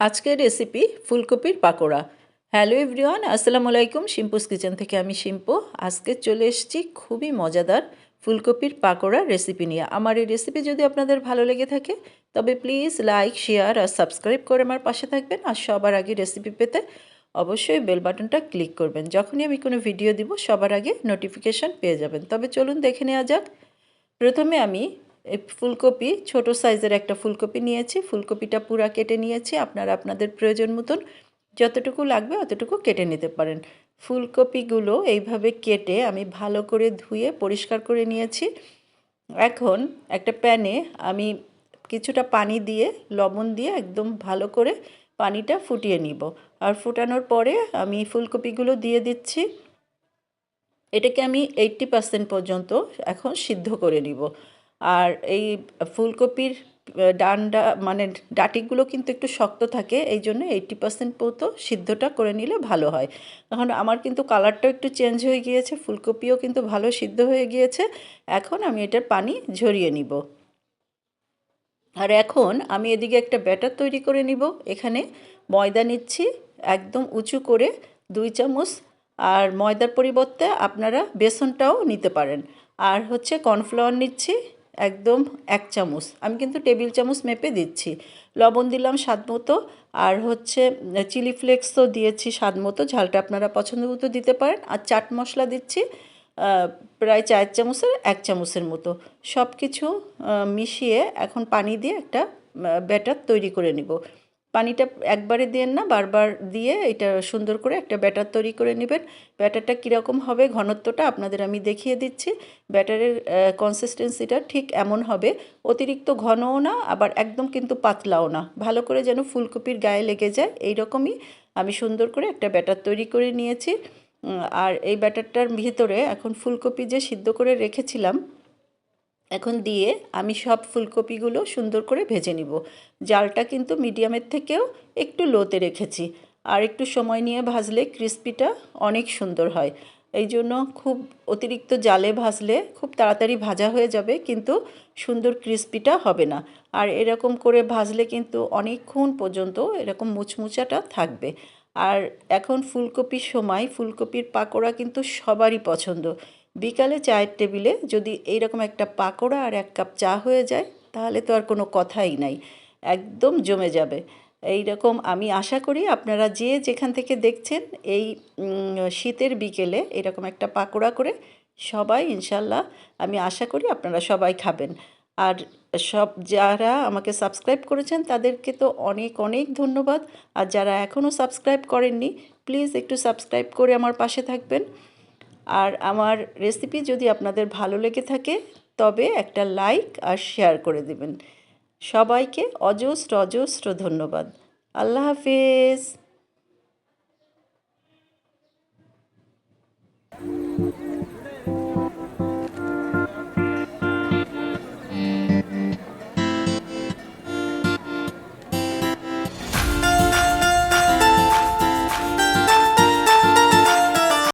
আজকের রেসিপি ফুলকপির pakora. Hello everyone আসসালামু আলাইকুম। শিম্পুস কিচেন থেকে আমি শিম্পু। আজকে চলে এসেছি খুবই মজাদার ফুলকপির পাকোড়া রেসিপি নিয়ে। আমার এই রেসিপি যদি আপনাদের ভালো লেগে থাকে, তবে প্লিজ লাইক শেয়ার আর সাবস্ক্রাইব করে আমার পাশে থাকবেন। আর সবার আগে রেসিপি পেতে অবশ্যই বেল বাটনটা ক্লিক করবেন। যখনই আমি কোনো ভিডিও দিব, সবার আগে নোটিফিকেশান পেয়ে যাবেন। তবে চলুন দেখে নেওয়া যাক। প্রথমে আমি ফুলকপি, ছোট সাইজের একটা ফুলকপি নিয়েছি। ফুলকপিটা পুরা কেটে নিয়েছি। আপনারা আপনাদের প্রয়োজন মতন যতটুকু লাগবে অতটুকু কেটে নিতে পারেন। ফুলকপিগুলো এইভাবে কেটে আমি ভালো করে ধুয়ে পরিষ্কার করে নিয়েছি। এখন একটা প্যানে আমি কিছুটা পানি দিয়ে, লবণ দিয়ে একদম ভালো করে পানিটা ফুটিয়ে নিব। আর ফুটানোর পরে আমি ফুলকপিগুলো দিয়ে দিচ্ছি। এটাকে আমি এইট্টি পার্সেন্ট পর্যন্ত এখন সিদ্ধ করে নিব। আর এই ফুলকপির ডান্ডা মানে ডাটিগুলো কিন্তু একটু শক্ত থাকে, এই জন্য এইট্টি পার্সেন্ট মতো সিদ্ধটা করে নিলে ভালো হয়। এখন আমার কিন্তু কালারটাও একটু চেঞ্জ হয়ে গিয়েছে, ফুলকপিও কিন্তু ভালো সিদ্ধ হয়ে গিয়েছে। এখন আমি এটার পানি ঝরিয়ে নিব। আর এখন আমি এদিকে একটা ব্যাটার তৈরি করে নিব। এখানে ময়দা নিচ্ছি, একদম উঁচু করে দুই চামচ। আর ময়দার পরিবর্তে আপনারা বেসনটাও নিতে পারেন। আর হচ্ছে কর্নফ্লাওয়ার নিচ্ছি একদম এক চামচ। আমি কিন্তু টেবিল চামচ মেপে দিচ্ছি। লবণ দিলাম স্বাদ মতো। আর হচ্ছে চিলি ফ্লেক্সও দিয়েছি স্বাদ মতো। ঝালটা আপনারা পছন্দ মতো দিতে পারেন। আর চাট মশলা দিচ্ছি প্রায় চার চামচের, এক চামচের মতো। সব কিছু মিশিয়ে এখন পানি দিয়ে একটা ব্যাটার তৈরি করে নিব। পানিটা একবারে দেন না, বারবার দিয়ে এটা সুন্দর করে একটা ব্যাটার তৈরি করে নেবেন। ব্যাটারটা কীরকম হবে, ঘনত্বটা আপনাদের আমি দেখিয়ে দিচ্ছি। ব্যাটারের কনসিস্টেন্সিটা ঠিক এমন হবে, অতিরিক্ত ঘনও না, আবার একদম কিন্তু পাতলাও না। ভালো করে যেন ফুলকপির গায়ে লেগে যায় এই রকমই আমি সুন্দর করে একটা ব্যাটার তৈরি করে নিয়েছি। আর এই ব্যাটারটার ভিতরে এখন ফুলকপি যে সিদ্ধ করে রেখেছিলাম এখন দিয়ে আমি সব ফুলকপিগুলো সুন্দর করে ভেজে নিব। জালটা কিন্তু মিডিয়ামের থেকেও একটু লোতে রেখেছি। আর একটু সময় নিয়ে ভাজলে ক্রিস্পিটা অনেক সুন্দর হয়। এই জন্য খুব অতিরিক্ত জালে ভাজলে খুব তাড়াতাড়ি ভাজা হয়ে যাবে, কিন্তু সুন্দর ক্রিস্পিটা হবে না। আর এরকম করে ভাজলে কিন্তু অনেকক্ষণ পর্যন্ত এরকম মুচমুচাটা থাকবে। আর এখন ফুলকপির সময়, ফুলকপির পাকোড়া কিন্তু সবারই পছন্দ। বিকালে চায়ের টেবিলে যদি এইরকম একটা পাকোড়া আর এক কাপ চা হয়ে যায়, তাহলে তো আর কোনো কথাই নাই। একদম জমে যাবে। এই রকম আমি আশা করি আপনারা যে যেখান থেকে দেখছেন এই শীতের বিকেলে এরকম একটা পাকোড়া করে সবাই ইনশাল্লাহ আমি আশা করি আপনারা সবাই খাবেন। আর সব যারা আমাকে সাবস্ক্রাইব করেছেন তাদেরকে তো অনেক অনেক ধন্যবাদ। আর যারা এখনও সাবস্ক্রাইব করেননি, প্লিজ একটু সাবস্ক্রাইব করে আমার পাশে থাকবেন। আর আমার রেসিপি যদি আপনাদের ভালো লেগে থাকে, তবে একটা লাইক আর শেয়ার করে দেবেন। সবাইকে অজস্র অজস্র ধন্যবাদ। আল্লাহ হাফেজ।